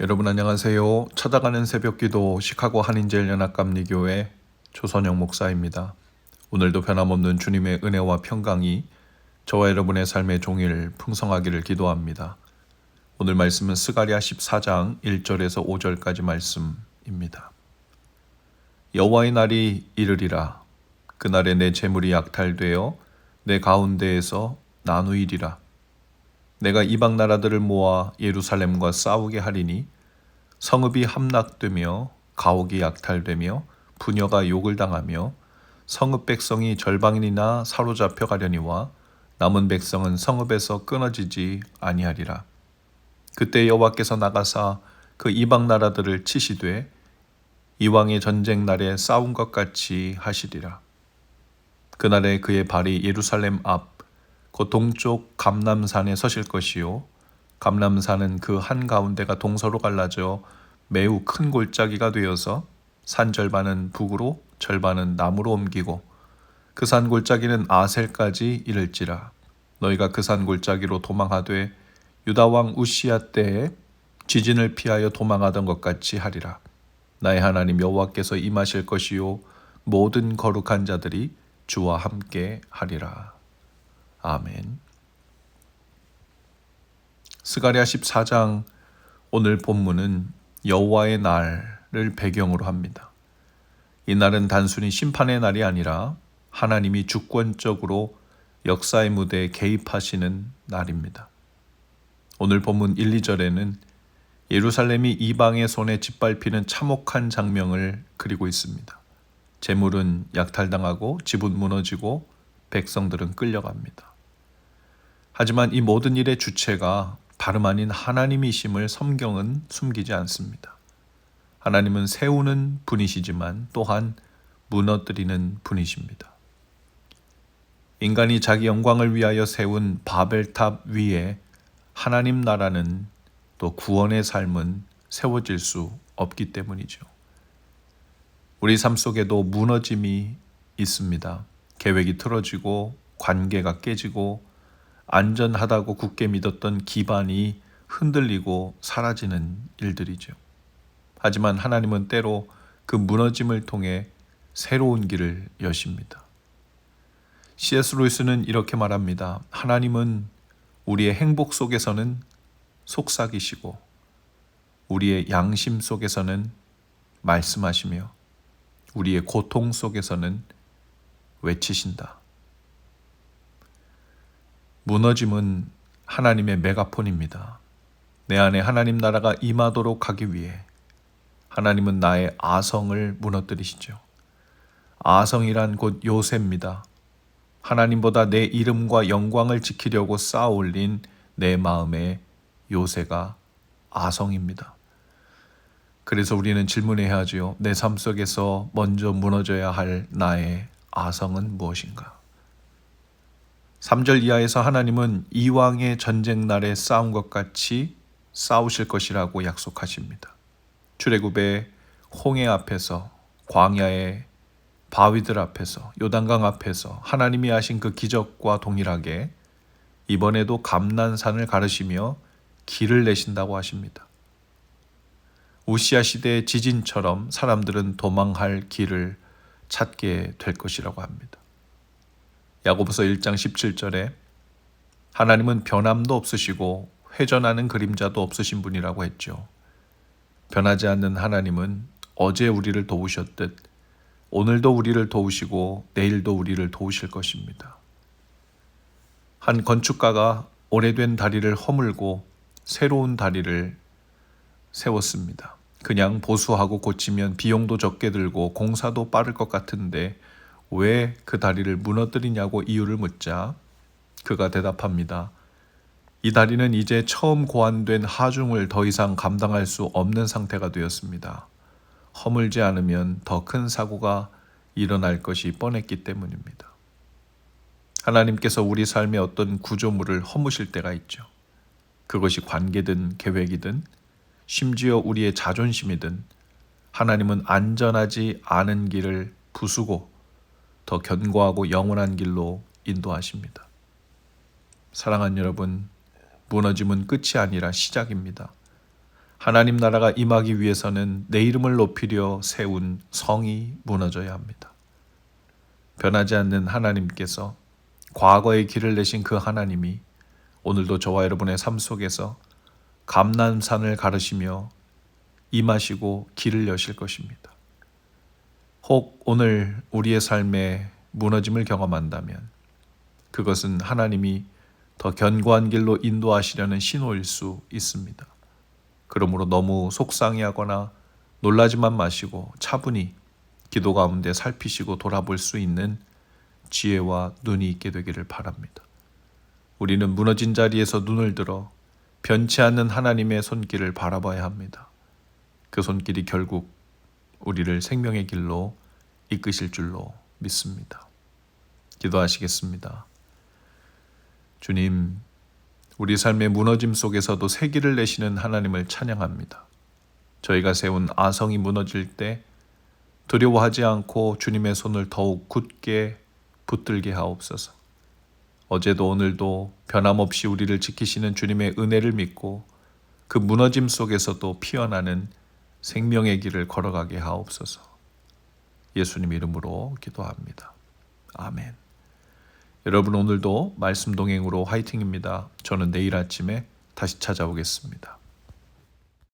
여러분 안녕하세요. 찾아가는 새벽기도 시카고 한인제일연합 감리교회 조선영 목사입니다. 오늘도 변함없는 주님의 은혜와 평강이 저와 여러분의 삶의 종일 풍성하기를 기도합니다. 오늘 말씀은 스가랴 14장 1절에서 5절까지 말씀입니다. 여호와의 날이 이르리라 그날에 내 재물이 약탈되어 내 가운데에서 나누이리라 내가 이방 나라들을 모아 예루살렘과 싸우게 하리니 성읍이 함락되며 가옥이 약탈되며 부녀가 욕을 당하며 성읍 백성이 절방이나 사로잡혀 가려니와 남은 백성은 성읍에서 끊어지지 아니하리라. 그때 여호와께서 나가사 그 이방 나라들을 치시되 이왕의 전쟁 날에 싸운 것 같이 하시리라. 그날에 그의 발이 예루살렘 앞 곧 동쪽 감남산에 서실 것이요 감남산은 그 한 가운데가 동서로 갈라져 매우 큰 골짜기가 되어서 산 절반은 북으로 절반은 남으로 옮기고 그 산 골짜기는 아셀까지 이를지라 너희가 그 산 골짜기로 도망하되 유다 왕 우시야 때에 지진을 피하여 도망하던 것 같이 하리라 나의 하나님 여호와께서 임하실 것이요 모든 거룩한 자들이 주와 함께 하리라. 아멘. 스가랴 14장 오늘 본문은 여호와의 날을 배경으로 합니다. 이 날은 단순히 심판의 날이 아니라 하나님이 주권적으로 역사의 무대에 개입하시는 날입니다. 오늘 본문 1, 2절에는 예루살렘이 이방의 손에 짓밟히는 참혹한 장면을 그리고 있습니다. 재물은 약탈당하고 집은 무너지고 백성들은 끌려갑니다. 하지만 이 모든 일의 주체가 다름 아닌 하나님이심을 성경은 숨기지 않습니다. 하나님은 세우는 분이시지만 또한 무너뜨리는 분이십니다. 인간이 자기 영광을 위하여 세운 바벨탑 위에 하나님 나라는 또 구원의 삶은 세워질 수 없기 때문이죠. 우리 삶 속에도 무너짐이 있습니다. 계획이 틀어지고 관계가 깨지고 안전하다고 굳게 믿었던 기반이 흔들리고 사라지는 일들이죠. 하지만 하나님은 때로 그 무너짐을 통해 새로운 길을 여십니다. C.S. 루이스는 이렇게 말합니다. 하나님은 우리의 행복 속에서는 속삭이시고 우리의 양심 속에서는 말씀하시며 우리의 고통 속에서는 외치신다. 무너짐은 하나님의 메가폰입니다. 내 안에 하나님 나라가 임하도록 하기 위해 하나님은 나의 아성을 무너뜨리시죠. 아성이란 곧 요새입니다. 하나님보다 내 이름과 영광을 지키려고 쌓아 올린 내 마음의 요새가 아성입니다. 그래서 우리는 질문해야 하지요. 내 삶 속에서 먼저 무너져야 할 나의 아성은 무엇인가? 3절 이하에서 하나님은 이왕의 전쟁 날에 싸운 것 같이 싸우실 것이라고 약속하십니다. 출애굽의 홍해 앞에서 광야의 바위들 앞에서 요단강 앞에서 하나님이 하신 그 기적과 동일하게 이번에도 감난산을 가르시며 길을 내신다고 하십니다. 우시아 시대의 지진처럼 사람들은 도망할 길을 찾게 될 것이라고 합니다. 야고보서 1장 17절에 하나님은 변함도 없으시고 회전하는 그림자도 없으신 분이라고 했죠. 변하지 않는 하나님은 어제 우리를 도우셨듯 오늘도 우리를 도우시고 내일도 우리를 도우실 것입니다. 한 건축가가 오래된 다리를 허물고 새로운 다리를 세웠습니다. 그냥 보수하고 고치면 비용도 적게 들고 공사도 빠를 것 같은데 왜 그 다리를 무너뜨리냐고 이유를 묻자 그가 대답합니다. 이 다리는 이제 처음 고안된 하중을 더 이상 감당할 수 없는 상태가 되었습니다. 허물지 않으면 더 큰 사고가 일어날 것이 뻔했기 때문입니다. 하나님께서 우리 삶의 어떤 구조물을 허무실 때가 있죠. 그것이 관계든 계획이든 심지어 우리의 자존심이든 하나님은 안전하지 않은 길을 부수고 더 견고하고 영원한 길로 인도하십니다. 사랑하는 여러분, 무너짐은 끝이 아니라 시작입니다. 하나님 나라가 임하기 위해서는 내 이름을 높이려 세운 성이 무너져야 합니다. 변하지 않는 하나님께서 과거의 길을 내신 그 하나님이 오늘도 저와 여러분의 삶 속에서 감남산을 가르시며 임하시고 길을 여실 것입니다. 혹 오늘 우리의 삶에 무너짐을 경험한다면 그것은 하나님이 더 견고한 길로 인도하시려는 신호일 수 있습니다. 그러므로 너무 속상해하거나 놀라지만 마시고 차분히 기도 가운데 살피시고 돌아볼 수 있는 지혜와 눈이 있게 되기를 바랍니다. 우리는 무너진 자리에서 눈을 들어 변치 않는 하나님의 손길을 바라봐야 합니다. 그 손길이 결국 우리를 생명의 길로 이끄실 줄로 믿습니다. 기도하시겠습니다. 주님, 우리 삶의 무너짐 속에서도 새길을 내시는 하나님을 찬양합니다. 저희가 세운 아성이 무너질 때 두려워하지 않고 주님의 손을 더욱 굳게 붙들게 하옵소서. 어제도 오늘도 변함없이 우리를 지키시는 주님의 은혜를 믿고 그 무너짐 속에서도 피어나는 생명의 길을 걸어가게 하옵소서. 예수님 이름으로 기도합니다. 아멘. 여러분 오늘도 말씀 동행으로 화이팅입니다. 저는 내일 아침에 다시 찾아오겠습니다.